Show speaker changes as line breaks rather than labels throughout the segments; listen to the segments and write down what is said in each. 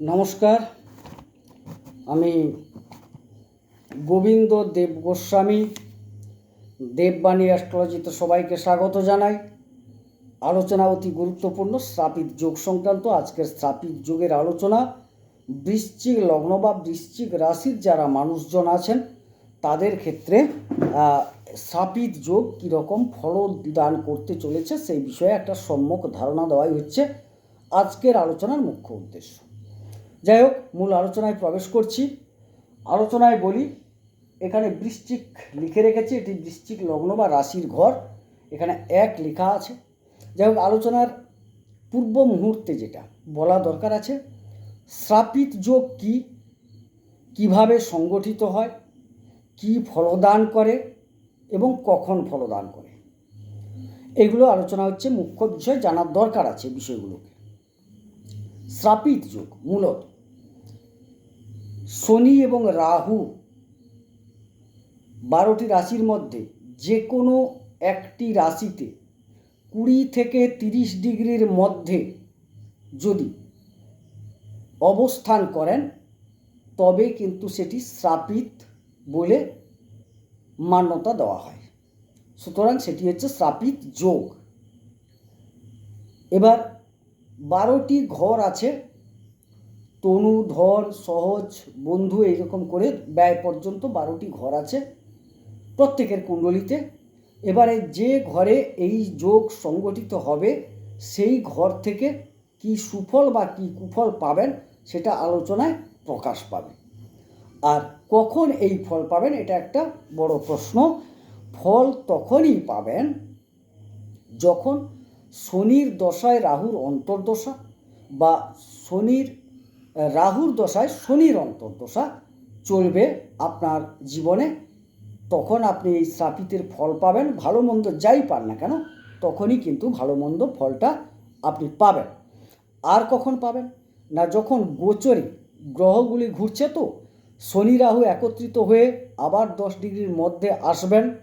নমস্কার, আমি গোবিন্দ দেব গোস্বামী, দেববাণী অ্যাস্ট্রোলজিতে সবাইকে স্বাগত জানাই। আলোচনা অতি গুরুত্বপূর্ণ শ্রাপিত যোগ সংক্রান্ত আজকের শ্রাপিত যোগের আলোচনা। বৃশ্চিক লগ্ন বা বৃশ্চিক রাশির যারা মানুষজন আছেন, তাদের ক্ষেত্রে শ্রাপিত যোগ কীরকম ফলদান করতে চলেছে সেই বিষয়ে একটা সম্যক ধারণা দেওয়াই হচ্ছে। আজকের আলোচনার মুখ্য উদ্দেশ্য। যাই হোক, মূল আলোচনায় প্রবেশ করছি। আলোচনায় বলি, এখানে বৃশ্চিক লিখে রেখেছি, এটি বৃশ্চিক লগ্ন বা রাশির ঘর। এখানে এক লেখা আছে। যাই হোক, আলোচনার পূর্ব মুহূর্তে যেটা বলা দরকার আছে শ্রাপিত যোগ কি? কীভাবে সংগঠিত হয়? কি ফলদান করে? এবং কখন ফলদান করে? এগুলো আলোচনা হচ্ছে মুখ্য বিষয়, জানার দরকার আছে বিষয়গুলোকে। শ্রাপিত যোগ, মূলত। শনি এবং রাহু বারোটি রাশির মধ্যে যে কোনো একটি রাশিতে কুড়ি থেকে তিরিশ ডিগ্রির মধ্যে যদি অবস্থান করেন, তবে কিন্তু সেটি শ্রাপিত বলে মান্যতা দেওয়া হয়। সুতরাং সেটি হচ্ছে শ্রাপিত যোগ। এবার বারোটি ঘর আছে। তনু ধন সহজ, বন্ধু এইরকম করে ব্যয় পর্যন্ত বারোটি ঘর আছে প্রত্যেকের কুণ্ডলিতে। এবারে যে ঘরে এই যোগ সংগঠিত হবে, সেই ঘর থেকে কি সুফল বা কি কুফল পাবেন সেটা আলোচনায় প্রকাশ পাবে। আর কখন এই ফল পাবেন এটা একটা বড় প্রশ্ন। ফল তখনই পাবেন যখন শনির দশায় রাহুর অন্তর্দশা বা শনির রাহুর দশায় শনির অন্তর্দশা চলবে আপনার জীবনে। তখন আপনি এই শ্রাপিতের ফল পাবেন, ভালো মন্দ যাই পান না কেন, তখনই কিন্তু ভালো মন্দ ফলটা আপনি পাবেন। আর কখন পাবেন? না, যখন গোচরে গ্রহগুলি ঘুরছে তো, শনি রাহু একত্রিত হয়ে আবার দশ ডিগ্রির মধ্যে আসবেন,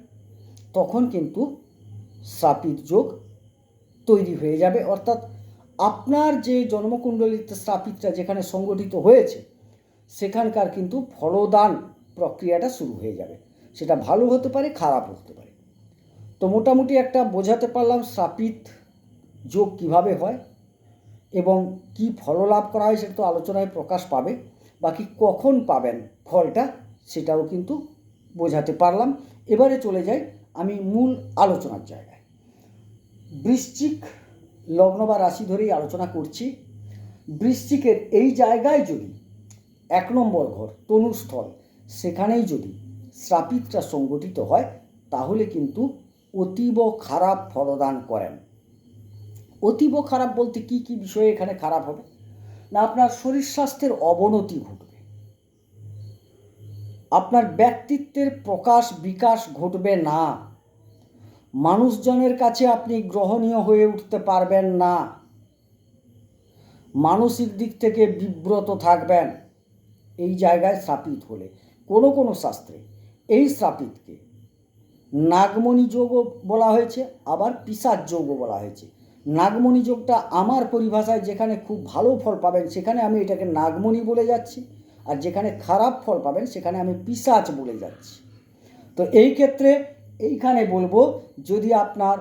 তখন কিন্তু শ্রাপিত যোগ তৈরি হয়ে যাবে। অর্থাৎ আপনার যে জন্মকুণ্ডলিতে শ্রাপিতটা যেখানে সংগঠিত হয়েছে, সেখানকার কিন্তু ফলদান প্রক্রিয়াটা শুরু হয়ে যাবে। সেটা ভালো হতে পারে খারাপ হতে পারে। তো মোটামুটি একটা বোঝাতে পারলাম শ্রাপিত যোগ কীভাবে হয় এবং কি ফললাভ করা হয় সেটা তো আলোচনায় প্রকাশ পাবে। বাকি কখন পাবেন ফলটা সেটাও কিন্তু বোঝাতে পারলাম। এবারে চলে যাই আমি মূল আলোচনার জায়গায়। বৃশ্চিক লগ্ন বা রাশি ধরেই আলোচনা করছি। বৃশ্চিকের এই জায়গায় যদি এক নম্বর ঘর, তনুস্থল, সেখানেই যদি শ্রাপিতটা সংগঠিত হয়, তাহলে কিন্তু অতীব খারাপ ফলদান করেন। অতীব খারাপ বলতে কি কি বিষয়ে এখানে খারাপ হবে? না, আপনার শরীর স্বাস্থ্যের অবনতি ঘটবে। আপনার ব্যক্তিত্বের প্রকাশ বিকাশ ঘটবে না। মানুষজনের কাছে আপনি গ্রহণীয় হয়ে উঠতে পারবেন না। মানসিক দিক থেকে বিব্রত থাকবেন। এই জায়গায় শ্রাপিত হলে, কোনো কোনো শাস্ত্রে এই শ্রাপিতকে নাগমণি যোগও বলা হয়েছে, আবার পিসার যোগও বলা হয়েছে। নাগমণি যোগটা আমার পরিভাষায় যেখানে খুব ভালো ফল পাবেন, সেখানে আমি এটাকে নাগমণি বলে যাচ্ছি, আর যেখানে খারাপ ফল পাবেন, সেখানে আমি পিসাচ বলে যাচ্ছি। তো এই ক্ষেত্রে এইখানে বলব, যদি আপনার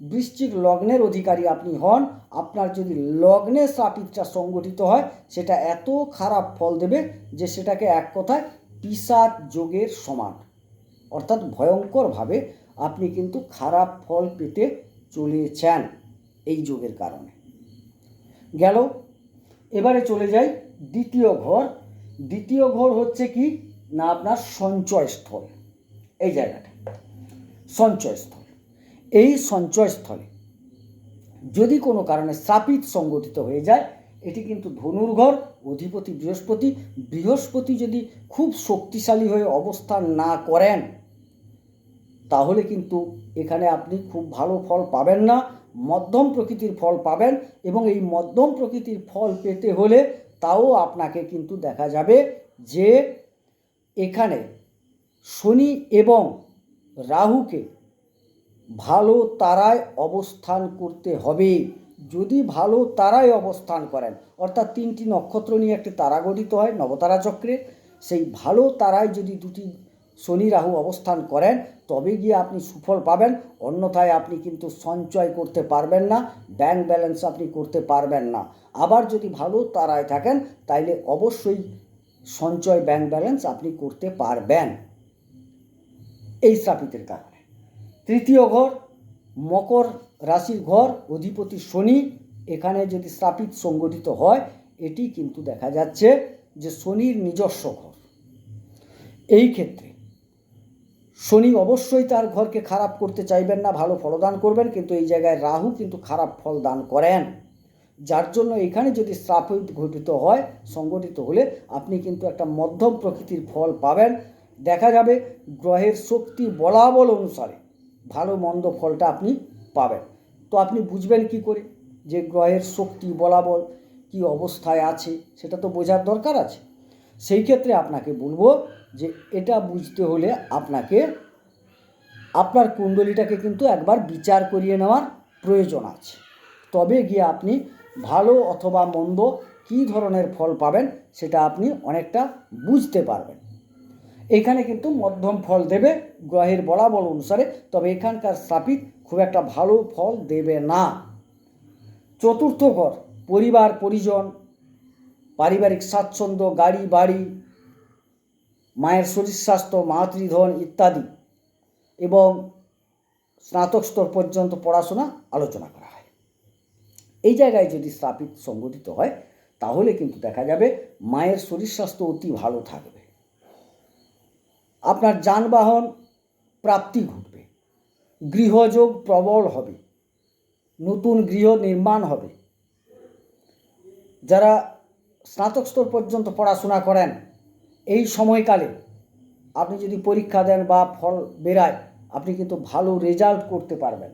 বৃশ্চিক লগ্নের অধিকারী আপনি হন, আপনার যদি লগ্নে শ্রাপিতটা সংগঠিত হয়, সেটা এত খারাপ ফল দেবে যে সেটাকে এক কথায় পিসাচ যোগের সমান। অর্থাৎ ভয়ঙ্করভাবে আপনি কিন্তু খারাপ ফল পেতে চলেছেন এই যোগের কারণে। গেল, এবারে চলে যাই দ্বিতীয় ঘর। দ্বিতীয় ঘর হচ্ছে কি? না, আপনার সঞ্চয়স্থল। এই জায়গাটা। সঞ্চয়স্থল। এই সঞ্চয়স্থলে যদি কোনো কারণে স্থাপিত সংগঠিত হয়ে যায়, এটি কিন্তু ধনুর ঘর, অধিপতি বৃহস্পতি বৃহস্পতি যদি খুব শক্তিশালী হয়ে অবস্থান না করেন, তাহলে কিন্তু এখানে আপনি খুব ভালো ফল পাবেন না, মধ্যম প্রকৃতির ফল পাবেন এবং এই মধ্যম প্রকৃতির ফল পেতে হলে তাও আপনাকে কিন্তু দেখা যাবে যে এখানে শনি এবং রাহুকে ভালো তারায় অবস্থান করতে হবে। যদি ভালো তারায় অবস্থান করেন, অর্থাৎ তিনটি নক্ষত্র নিয়ে একটি তারা গঠিত হয়, নবতারা চক্রে, সেই ভালো তারায় যদি দুটি শনি রাহু অবস্থান করেন, তবে গিয়ে আপনি সুফল পাবেন, অন্যথায় আপনি কিন্তু সঞ্চয় করতে পারবেন না, ব্যাংক ব্যালেন্স আপনি করতে পারবেন না। আবার যদি ভালো তারায় থাকেন, তাইলে অবশ্যই সঞ্চয় ব্যাংক ব্যালেন্স আপনি করতে পারবেন। এই শ্রাপিতের কারণে। তৃতীয় ঘর, মকর রাশির ঘর, অধিপতি শনি, এখানে যদি শ্রাপিত সংগঠিত হয়, এটি কিন্তু দেখা যাচ্ছে যে শনির নিজস্ব ঘর। এই ক্ষেত্রে শনি অবশ্যই তার ঘরকে খারাপ করতে চাইবেন না, ভালো ফলদান করবেন, কিন্তু এই জায়গায় রাহু কিন্তু খারাপ ফল দান করেন। যার জন্য এখানে যদি শ্রাপিত ঘটিত হয়, সংগঠিত হলে আপনি কিন্তু একটা মধ্যম প্রকৃতির ফল পাবেন দেখা যাবে গ্রহের শক্তি বলাবল অনুসারে ভালো মন্দ ফলটা আপনি পাবেন। তো আপনি বুঝবেন কি করে যে গ্রহের শক্তি বলাবল কি অবস্থায় আছে সেটা তো বোঝার দরকার আছে। সেই ক্ষেত্রে আপনাকে বলব যে এটা বুঝতে হলে আপনাকে আপনার কুণ্ডলিটাকে কিন্তু একবার বিচার করিয়ে নেওয়ার প্রয়োজন আছে। তবে গিয়ে আপনি ভালো অথবা মন্দ কী ধরনের ফল পাবেন সেটা আপনি অনেকটা বুঝতে পারবেন। এখানে কিন্তু মধ্যম ফল দেবে, গ্রহের বলাবল অনুসারে, তবে এখানকার স্থাপিত খুব একটা ভালো ফল দেবে না। চতুর্থ ঘর, পরিবার, পরিজন, পারিবারিক স্বাচ্ছন্দ্য, গাড়ি, বাড়ি, মায়ের শরীর স্বাস্থ্য, মাতৃধন ইত্যাদি এবং স্নাতক স্তর পর্যন্ত পড়াশোনা আলোচনা করা হয়। এই জায়গায় যদি স্থাপিত, সংগঠিত হয়, তাহলে কিন্তু দেখা যাবে মায়ের শরীর স্বাস্থ্য অতি ভালো থাকবে আপনার যানবাহন প্রাপ্তি ঘটবে। গৃহযোগ প্রবল হবে। নতুন গৃহ নির্মাণ হবে। যারা স্নাতক স্তর পর্যন্ত পড়াশোনা করেন, এই সময়কালে আপনি যদি পরীক্ষা দেন বা ফল বেরায়, আপনি কিন্তু ভালো রেজাল্ট করতে পারবেন।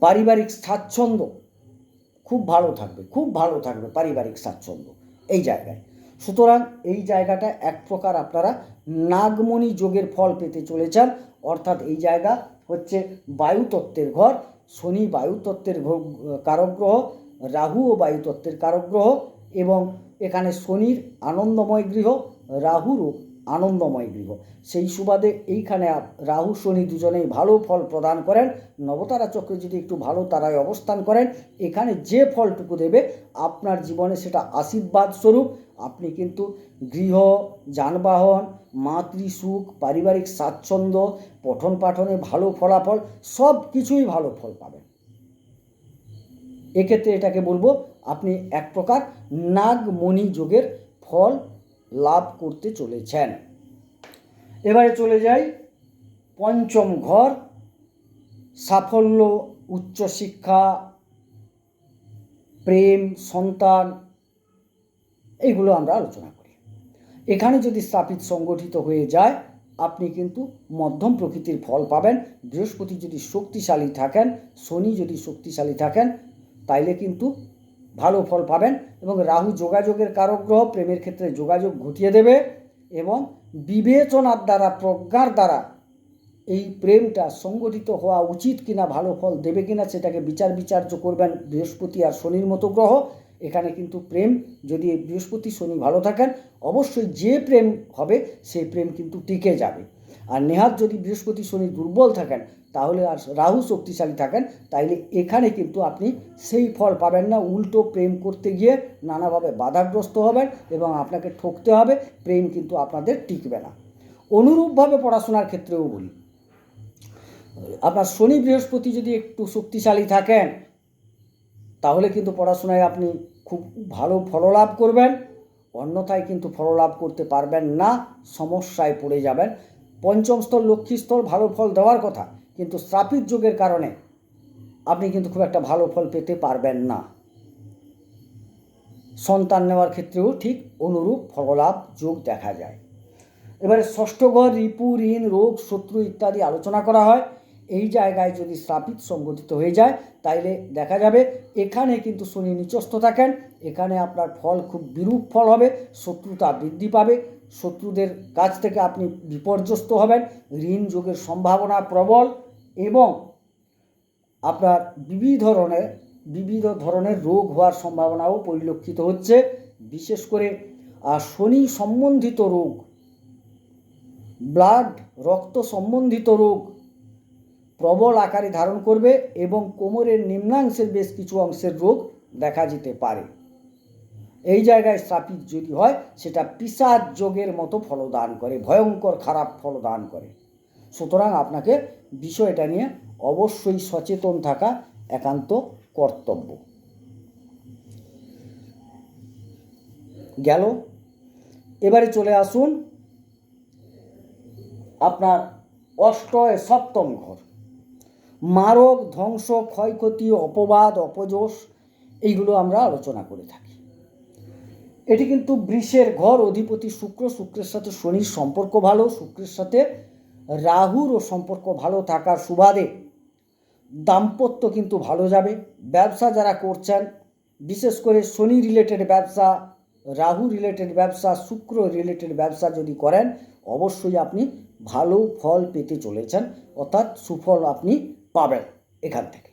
পারিবারিক স্বাচ্ছন্দ্য খুব ভালো থাকবে, খুব ভালো থাকবে পারিবারিক স্বাচ্ছন্দ্য এই জায়গায়। সুতরাং এই জায়গাটা এক প্রকার আপনারা নাগমণি যোগের ফল পেতে চলেছেন। অর্থাৎ এই জায়গা হচ্ছে বায়ুতত্ত্বের ঘর। শনি বায়ুতত্ত্বের কারকগ্রহ কারক গ্রহ রাহু ও বায়ুতত্ত্বের কারক গ্রহ এবং এখানে শনির আনন্দময় গৃহ রাহুরও আনন্দময় গৃহ। সেই সুবাদে এইখানে রাহু শনি দুজনেই ভালো ফল প্রদান করেন। নবতারা চক্রে যদি একটু ভালো তারায় অবস্থান করেন, এখানে যে ফলটুকু দেবে, আপনার জীবনে সেটা আশীর্বাদ স্বরূপ। আপনি কিন্তু গৃহ, যানবাহন, মাতৃসুখ, পারিবারিক স্বাচ্ছন্দ্য পঠন পাঠনে ভালো ফলাফল, সব কিছুই ভালো ফল পাবেন। এক্ষেত্রে এটাকে বলব, আপনি এক প্রকার নাগমণি যোগের ফল লাভ করতে চলেছেন। এবারে চলে যাই পঞ্চম ঘর, সাফল্য উচ্চশিক্ষা প্রেম, সন্তান এইগুলো আমরা আলোচনা করি। এখানে যদি স্থাপিত সংগঠিত হয়ে যায়, আপনি কিন্তু মধ্যম প্রকৃতির ফল পাবেন। বৃহস্পতি যদি শক্তিশালী থাকেন, শনি যদি শক্তিশালী থাকেন, তাইলে কিন্তু ভালো ফল পাবেন এবং রাহু যোগাযোগের কারক গ্রহ প্রেমের ক্ষেত্রে যোগাযোগ ঘটিয়ে দেবে এবং বিবেচনার দ্বারা, প্রজ্ঞার দ্বারা এই প্রেমটা সংগঠিত হওয়া উচিত কিনা, ভালো ফল দেবে কিনা সেটাকে বিচার বিচার্য করবেন বৃহস্পতি আর শনির মতো গ্রহ। এখানে কিন্তু প্রেম, যদি বৃহস্পতি, শনি ভালো থাকেন, অবশ্যই যে প্রেম হবে, সেই প্রেম কিন্তু টিকে যাবে। আর নেহাত যদি বৃহস্পতি, শনি দুর্বল থাকেন তাহলে আর রাহু শক্তিশালী থাকেন, তাইলে এখানে কিন্তু আপনি সেই ফল পাবেন না। উল্টো প্রেম করতে গিয়ে নানাভাবে বাধাগ্রস্ত হবেন এবং আপনাকে ঠকতে হবে, প্রেম কিন্তু আপনাদের টিকবে না। অনুরূপভাবে পড়াশোনার ক্ষেত্রেও বলি, আপনার শনি বৃহস্পতি যদি একটু শক্তিশালী থাকেন, তাহলে কিন্তু পড়াশোনায় আপনি খুব ভালো ফললাভ করবেন, অন্যথায় কিন্তু ফললাভ করতে পারবেন না, সমস্যায় পড়ে যাবেন। পঞ্চম স্তর, লক্ষ্মী স্তর, ভালো ফল দেওয়ার কথা। কিন্তু শ্রাপিত যোগের কারণে আপনি কিন্তু খুব একটা ভালো ফল পেতে পারবেন না। সন্তান নেওয়ার ক্ষেত্রেও ঠিক অনুরূপ ফললাভ যোগ দেখা যায়। এবারে ষষ্ঠ ঘর রিপু, ঋণ, রোগ, শত্রু ইত্যাদি আলোচনা করা হয়। এই জায়গায় যদি শ্রাপিত সংগঠিত হয়ে যায়, তাইলে দেখা যাবে এখানে কিন্তু শনি নিচস্থ থাকেন। এখানে আপনার ফল খুব বিরূপ ফল হবে, শত্রুতা বৃদ্ধি পাবে। শত্রুদের কাছ থেকে আপনি বিপর্যস্ত হবেন। ঋণ যোগের সম্ভাবনা প্রবল। এবং আপনার বিবিধ ধরনের বিবিধ ধরনের রোগ হওয়ার সম্ভাবনাও পরিলক্ষিত হচ্ছে। বিশেষ করে আর শনি সম্বন্ধিত রোগ, ব্লাড, রক্ত সম্বন্ধিত রোগ প্রবল আকারে ধারণ করবে এবং কোমরের নিম্নাংশের বেশ কিছু অংশের রোগ দেখা যেতে পারে। এই জায়গায় শ্রাপিত যদি হয়, সেটা পিসাদ যোগের মতো ফলদান করে, ভয়ঙ্কর খারাপ ফলদান করে। সুতরাং আপনাকে বিষয়টা নিয়ে অবশ্যই সচেতন থাকা একান্ত কর্তব্য। গেল। এবারে চলে আসুন আপনার অষ্টয় সপ্তম ঘর। মারক, ধ্বংস, ক্ষয়ক্ষতি, অপবাদ, অপযশ, এইগুলো আমরা আলোচনা করে থাকি। এটি কিন্তু বৃষের ঘর, অধিপতি শুক্র, শুক্রের সাথে শনির সম্পর্ক ভালো, শুক্রের সাথে রাহুরও সম্পর্ক ভালো থাকার সুবাদে দাম্পত্য কিন্তু ভালো যাবে। ব্যবসা যারা করছেন, বিশেষ করে শনি রিলেটেড ব্যবসা, রাহু রিলেটেড ব্যবসা, শুক্র রিলেটেড ব্যবসা যদি করেন, অবশ্যই আপনি ভালো ফল পেতে চলেছেন, অর্থাৎ সুফল আপনি পাবেন এখান থেকে।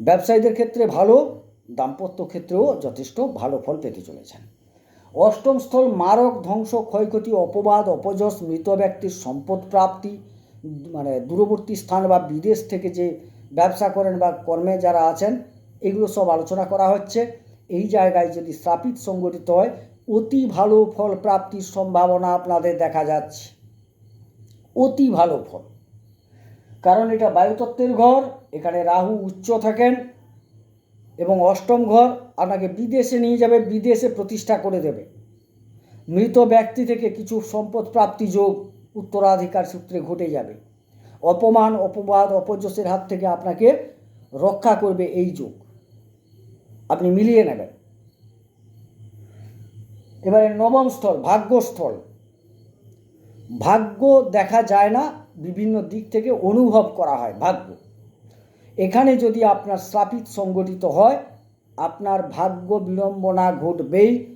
ব্যবসায়ীদের ক্ষেত্রে ভালো, দাম্পত্য ক্ষেত্রেও যথেষ্ট ভালো ফল পেতে চলেছেন। অষ্টম স্থল মারক ধ্বংস ক্ষয়ক্ষতি, অপবাদ, অপযশ, মৃত ব্যক্তির সম্পদ প্রাপ্তি মানে দূরবর্তী স্থান বা বিদেশ থেকে যে ব্যবসা করেন বা কর্মে যারা আছেন, এগুলো সব আলোচনা করা হচ্ছে। এই জায়গায় যদি স্থাপিত সংগঠিত হয়, অতি ভালো ফল প্রাপ্তির সম্ভাবনা আপনাদের দেখা যাচ্ছে। অতি ভালো ফল। কারণ এটা বায়ুতত্ত্বের ঘর, এখানে রাহু উচ্চ থাকেন এবং অষ্টম ঘর আপনাকে বিদেশে নিয়ে যাবে, বিদেশে প্রতিষ্ঠা করে দেবে। মৃত ব্যক্তি থেকে কিছু সম্পদ প্রাপ্তি যোগ উত্তরাধিকার সূত্রে ঘটে যাবে। অপমান, অপবাদ, অপযশের হাত থেকে আপনাকে রক্ষা করবে এই যোগ। আপনি মিলিয়ে নেবেন। এবারে নবম স্থল, ভাগ্যস্থল। ভাগ্য দেখা যায় না, বিভিন্ন দিক থেকে অনুভব করা হয় ভাগ্য। এখানে যদি আপনার শ্রাপিত সংগঠিত হয়, আপনার ভাগ্য বিড়ম্বনা ঘটবেই,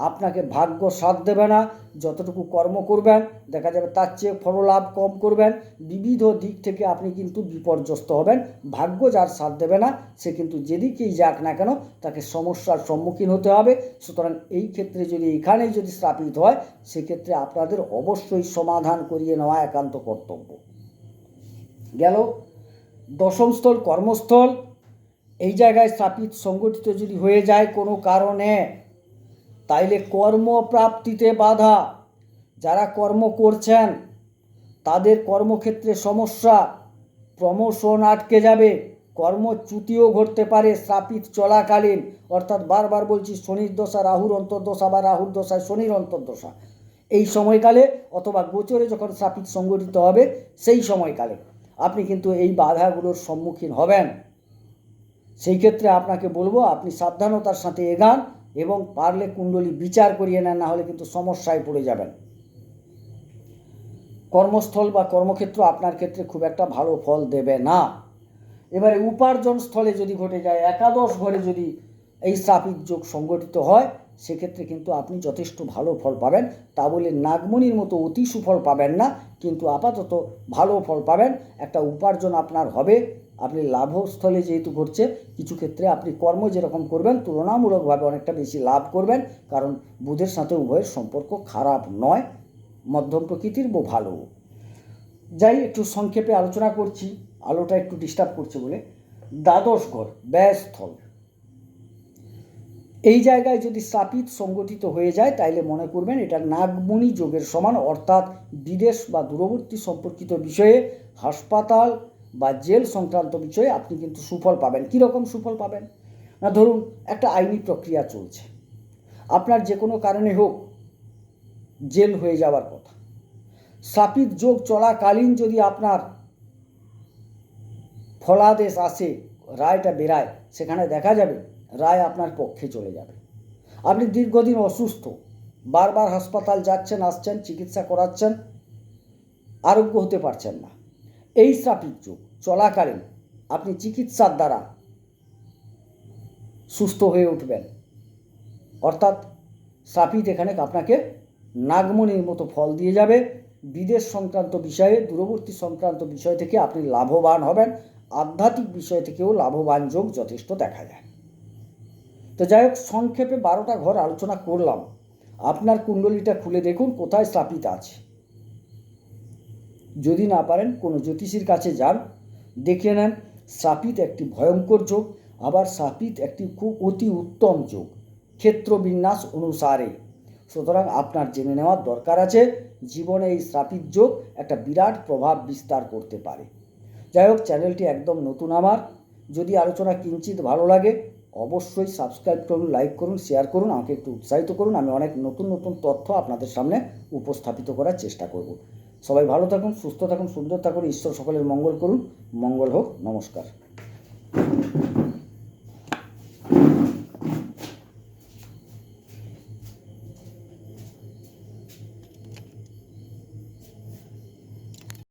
আপনাকে ভাগ্য সাথ দেবে না, যতটুকু কর্ম করবেন, দেখা যাবে তার চেয়ে ফললাভ কম করবেন, বিবিধ দিক থেকে আপনি কিন্তু বিপর্যস্ত হবেন, ভাগ্য যার সাথ দেবে না, সে কিন্তু যেদিকেই যাক না কেন, তাকে সমস্যার সম্মুখীন হতে হবে। সুতরাং এই ক্ষেত্রে যদি এখানেই যদি স্থাপিত হয়, সেক্ষেত্রে আপনাদের অবশ্যই সমাধান করিয়ে নেওয়া একান্ত কর্তব্য। গেল দশম স্থল, কর্মস্থল, এই জায়গায় স্থাপিত, সংগঠিত যদি হয়ে যায় কোনো কারণে, তাইলে কর্মপ্রাপ্তিতে বাধা। যারা কর্ম করছেন, তাদের কর্মক্ষেত্রে সমস্যা, প্রমোশন আটকে যাবে। কর্মচ্যুতিও ঘটতে পারে, স্থাপিত চলাকালীন। অর্থাৎ বারবার বলছি, শনির দশা, রাহুর অন্তর্দশা বা রাহুর দশায় শনির অন্তর্দশা। এই সময়কালে অথবা গোচরে যখন স্থাপিত, সংগঠিত হবে, সেই সময়কালে। আপনি কিন্তু এই বাধাগুলোর সম্মুখীন হবেন। সেই ক্ষেত্রে আপনাকে বলব, আপনি সাবধানতার সাথে এগান এবং পারলে কুণ্ডলী বিচার করিয়ে নেন না হলে কিন্তু সমস্যায় পড়ে যাবেন। কর্মস্থল বা কর্মক্ষেত্র আপনার ক্ষেত্রে খুব একটা ভালো ফল দেবে না। এবারে উপার্জন স্থলে যদি ঘটে যায়, একাদশ ঘরে যদি এই স্থাপিত যোগ সংগঠিত হয় সেক্ষেত্রে কিন্তু আপনি যথেষ্ট ভালো ফল পাবেন। তা বলে নাগমণির মতো অতি সুফল পাবেন না, কিন্তু আপাতত ভালো ফল পাবেন। একটা উপার্জন আপনার হবে। আপনি লাভস্থলে যেহেতু ঘটছে, কিছু ক্ষেত্রে আপনি কর্ম যেরকম করবেন, তুলনামূলকভাবে অনেকটা বেশি লাভ করবেন। কারণ বুধের সাথে উভয়ের সম্পর্ক খারাপ নয়, মধ্যম প্রকৃতির বো ভালো। যাই, একটু সংক্ষেপে আলোচনা করছি। আলোটা একটু ডিস্টার্ব করছে বলে। দ্বাদশ ঘর, ব্যয়স্থল। এই জায়গায় যদি স্থাপিত সংগঠিত হয়ে যায়, তাইলে মনে করবেন এটা নাগমণি যোগের সমান, অর্থাৎ বিদেশ বা দূরবর্তী সম্পর্কিত বিষয়ে, হাসপাতাল বা জেল সংক্রান্ত বিষয়ে আপনি কিন্তু সুফল পাবেন। কীরকম সুফল পাবেন? না, ধরুন একটা আইনি প্রক্রিয়া চলছে। আপনার যে কোনো কারণে হোক, জেল হয়ে যাওয়ার কথা। স্থাপিত যোগ চলাকালীন যদি আপনার ফলাদেশ আসে, রায়টা বেরায়, সেখানে দেখা যাবে রায় আপনার পক্ষে চলে যাবে। আপনি দীর্ঘদিন অসুস্থ, বারবার হাসপাতাল যাচ্ছেন, আসছেন, চিকিৎসা করাচ্ছেন, আরোগ্য হতে পারছেন না। এই স্থাপিত যুগ চলাকালীন আপনি চিকিৎসার দ্বারা সুস্থ হয়ে উঠবেন। অর্থাৎ স্থাপিত এখানে আপনাকে নাগমণির মতো ফল দিয়ে যাবে। বিদেশ সংক্রান্ত বিষয়ে, দূরবর্তী সংক্রান্ত বিষয় থেকে আপনি লাভবান হবেন। আধ্যাত্মিক বিষয় থেকেও লাভবান যোগ যথেষ্ট দেখা যায়। তো যাই হোক, সংক্ষেপে বারোটা ঘর আলোচনা করলাম। আপনার কুণ্ডলিটা খুলে দেখুন, কোথায় স্থাপিত আছে। যদি না পারেন, কোনো জ্যোতিষীর কাছে যান, দেখে নেন শ্রাপিত একটি ভয়ঙ্কর যোগ, আবার শ্রাপিত একটি খুব অতি উত্তম যোগ ক্ষেত্র বিন্যাস অনুসারে। সুতরাং আপনার জেনে নেওয়ার দরকার আছে, জীবনে এই শ্রাপিত যোগ একটা বিরাট প্রভাব বিস্তার করতে পারে। যাই হোক, চ্যানেলটি একদম নতুন আমার। যদি আলোচনা কিঞ্চিত ভালো লাগে অবশ্যই সাবস্ক্রাইব করুন লাইক করুন শেয়ার করুন, আমাকে একটু উৎসাহিত করুন। আমি অনেক নতুন নতুন তথ্য আপনাদের সামনে উপস্থাপিত করার চেষ্টা করব। সবাই ভালো থাকুন, সুস্থ থাকুন, সুন্দর থাকুন, ঈশ্বর সকলের মঙ্গল করুন। মঙ্গল হোক, নমস্কার।